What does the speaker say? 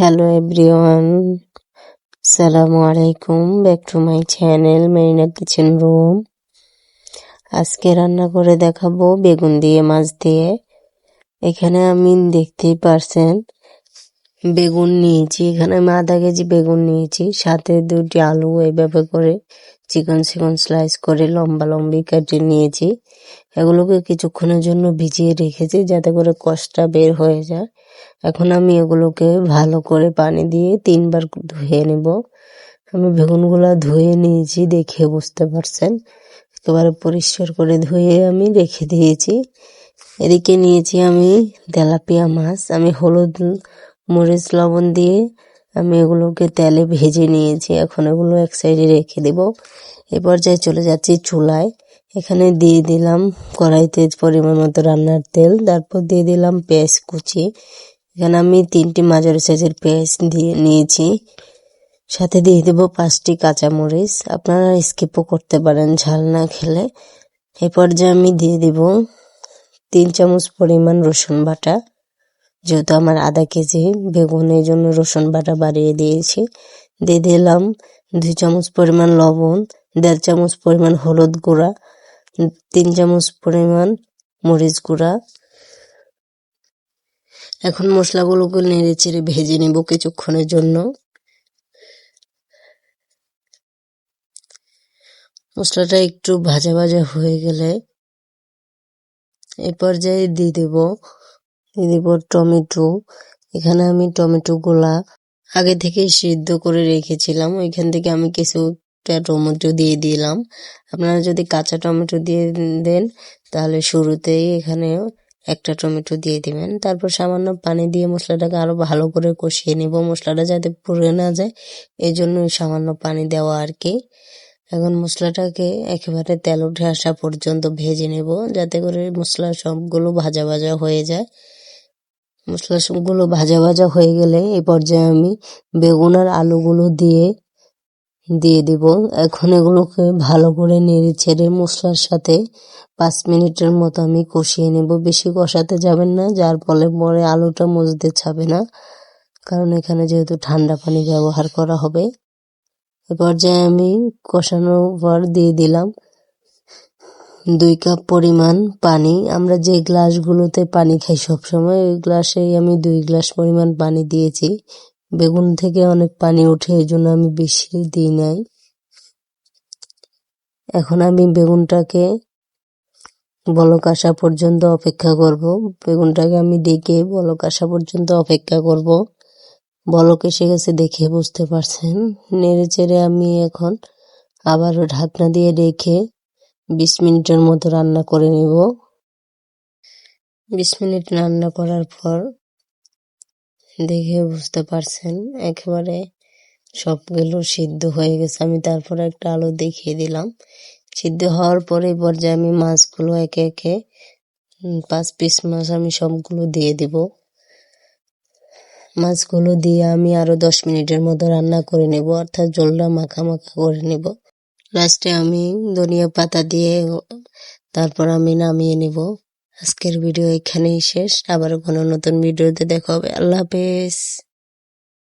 Hello everyone সালামু আলাইকুম back to my channel Marina kitchen room আজকে রান্না করে দেখাবো বেগুন দিয়ে, মাছ দিয়ে। এখানে আমি দেখতেই পারছেন, বেগুন নিয়েছি। এখানে আমি আধা কেজি বেগুন নিয়েছি। সাথে দুটি আলু এইভাবে করে চিকন চিকন স্লাইস করে লম্বা লম্বি কেটে নিয়েছি। এগুলোকে কিছুক্ষণের জন্য ভিজিয়ে রেখেছি, যাতে করে কষটা বের হয়ে যায়। এখন আমি এগুলোকে ভালো করে পানি দিয়ে তিনবার ধুয়ে নেব। আমি বেগুনগুলা ধুয়ে নিয়েছি দেখে বুঝতে পারছেন? একেবারে পরিষ্কার করে ধুয়ে আমি রেখে দিয়েছি। এদিকে নিয়েছি আমি তেলাপিয়া মাছ, আমি হলুদ, মরিচ, লবণ দিয়ে আমি এগুলোকে তেলে ভেজে নিয়েছি। এখন এগুলো এক সাইডে রেখে দেব। এ পর্যায়ে চলে যাচ্ছি চুলায়। এখানে দিয়ে দিলাম কড়াইতে পরিমাণ মতো রান্নার তেল, তারপর দিয়ে দিলাম পেঁয়াজ কুচি। এখানে আমি তিনটি মাঝারি সাইজের পেঁয়াজ দিয়ে নিয়েছি। সাথে দিয়ে দেবো পাঁচটি কাঁচামরিচ। আপনারা স্কিপও করতে পারেন ঝাল না খেলে। এ পর্যায়ে আমি দিয়ে দিব তিন চামচ পরিমাণ রসুন বাটা। যেহেতু আমার আধা কেজি বেগুনের জন্য রসুন বাটা বাড়িয়ে দিয়েছি। দিয়ে দিলাম দুই চামচ পরিমাণ লবণ, দেড় চামচ পরিমাণ হলুদ গুঁড়া, তিন চামচ পরিমাণ মরিচ গুঁড়া এখন মশলাগুলোকে নেড়ে চেড়ে ভেজে নেব কিছুক্ষণের জন্য। মশলাটা একটু ভাজা ভাজা হয়ে গেলে এই পর্যায়ে দিয়ে দেব দিয়ে দেব টমেটো। এখানে আমি টমেটো গুলা আগে থেকে সিদ্ধ করে রেখেছিলাম। ওইখান থেকে আমি কিছুটা টমেটো দিয়ে দিলাম। আপনারা যদি কাঁচা টমেটো দিয়ে দেন, তাহলে শুরুতেই এখানে একটা টমেটো দিয়ে দিবেন। তারপর সামান্য পানি দিয়ে মশলাটাকে আরও ভালো করে কষিয়ে নিব। মশলাটা যাতে পুড়ে না যায় এই জন্য সামান্য পানি দেওয়া আর কি। এখন মশলাটাকে একেবারে তেল উঠে আসা পর্যন্ত ভেজে নেব, যাতে করে মশলা সবগুলো ভাজা ভাজা হয়ে যায়। মশলা সবগুলো ভাজা ভাজা হয়ে গেলে এই পর্যায়ে আমি বেগুন আর আলুগুলো দিয়ে দিয়ে দিব। এখন এগুলোকে ভালো করে নেড়ে ছেড়ে মশলার সাথে পাঁচ মিনিটের মতো আমি কষিয়ে নেব। বেশি কষাতে যাবেন না, যার ফলে পরে আলুটা মজতে ছাবে না, কারণ এখানে যেহেতু ঠান্ডা পানি ব্যবহার করা হবে। এ পর্যায়ে আমি কষানোর পর দিয়ে দিলাম দুই কাপ পরিমাণ পানি। আমরা যে গ্লাসগুলোতে পানি খাই সবসময়, ওই গ্লাসেই আমি দুই গ্লাস পরিমাণ পানি দিয়েছি। বেগুন থেকে অনেক পানি ওঠে, এই জন্য আমি বেশি দিই নাই। এখন আমি বেগুনটাকে বলক আসা পর্যন্ত অপেক্ষা করব। বেগুনটাকে আমি ডেকে বলক আসা পর্যন্ত অপেক্ষা করব। বলক এসে গেছে দেখে বুঝতে পারছেন। নেড়ে চেড়ে আমি এখন আবারও ঢাকনা দিয়ে রেখে বিশ মিনিটের মতো রান্না করে নেব। বিশ মিনিট রান্না করার পর দেখে বুঝতে পারছেন, একেবারে সবগুলো সিদ্ধ হয়ে গেছে। আমি তারপরে একটা আলু দেখিয়ে দিলাম। সিদ্ধ হওয়ার পরে পর্যায়ে আমি মাছগুলো একে একে পাঁচ পিস মাছ আমি সবগুলো দিয়ে দিব। মাছগুলো দিয়ে আমি আরও দশ মিনিটের মতো রান্না করে নেব, অর্থাৎ জলটা মাখা মাখা করে নেব। লাস্টে আমি ধনিয়া পাতা দিয়ে, তারপর আমি নামিয়ে নেব। আজকের ভিডিও এখানেই শেষ। আবার কোনো নতুন ভিডিওতে দেখা হবে। আল্লাহ হাফেজ।